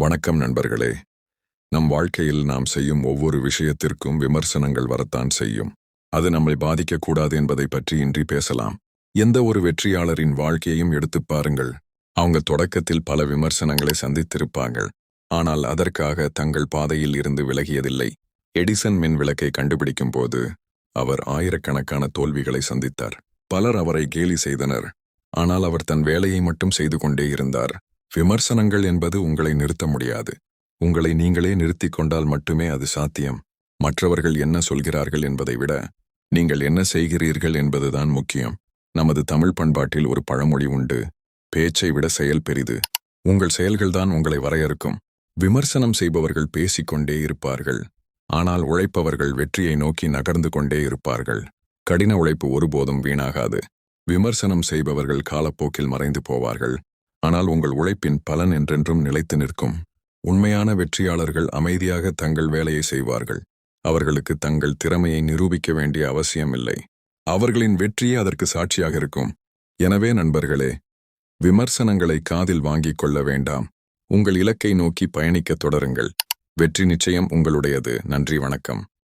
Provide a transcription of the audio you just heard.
வணக்கம் நண்பர்களே. நம் வாழ்க்கையில் நாம் செய்யும் ஒவ்வொரு விஷயத்திற்கும் விமர்சனங்கள் வரத்தான் செய்யும். அது நம்மை பாதிக்கக்கூடாது என்பதை பற்றி இன்றி பேசலாம். எந்த ஒரு வெற்றியாளரின் வாழ்க்கையையும் எடுத்துப் பாருங்கள். அவங்க தொடக்கத்தில் பல விமர்சனங்களை சந்தித்திருப்பாங்க ஆனால் அதற்காக தங்கள் பாதையில் இருந்து விலகியதில்லை. எடிசன் மின் விளக்கை கண்டுபிடிக்கும் போது அவர் ஆயிரக்கணக்கான தோல்விகளை சந்தித்தார். பலர் அவரை கேலி செய்தனர். ஆனால் அவர் தன் வேலையை மட்டும் செய்து கொண்டே இருந்தார். விமர்சனங்கள் என்பது உங்களை நிறுத்த முடியாது. உங்களை நீங்களே நிறுத்திக் கொண்டால் மட்டுமே அது சாத்தியம். மற்றவர்கள் என்ன சொல்கிறார்கள் என்பதை விட நீங்கள் என்ன செய்கிறீர்கள் என்பதுதான் முக்கியம். நமது தமிழ் பண்பாட்டில் ஒரு பழமொழி உண்டு பேச்சை விட செயல் பெரிது. உங்கள் செயல்கள்தான் உங்களை வரையறுக்கும். விமர்சனம் செய்பவர்கள் பேசிக்கொண்டே இருப்பார்கள். ஆனால் உழைப்பவர்கள் வெற்றியை நோக்கி நகர்ந்து கொண்டே இருப்பார்கள். கடின உழைப்பு ஒருபோதும் வீணாகாது. விமர்சனம் செய்பவர்கள் காலப்போக்கில் மறைந்து போவார்கள். ஆனால் உங்கள் உழைப்பின் பலன் என்றென்றும் நிலைத்து நிற்கும். உண்மையான வெற்றியாளர்கள் அமைதியாக தங்கள் வேலையை செய்வார்கள். அவர்களுக்கு தங்கள் திறமையை நிரூபிக்க வேண்டிய அவசியமில்லை. அவர்களின் வெற்றியே அதற்கு சாட்சியாக இருக்கும். எனவே நண்பர்களே விமர்சனங்களை காதில் வாங்கிக் கொள்ள வேண்டாம். உங்கள் இலக்கை நோக்கி பயணிக்கத் தொடருங்கள். வெற்றி நிச்சயம் உங்களுடையது. நன்றி வணக்கம்.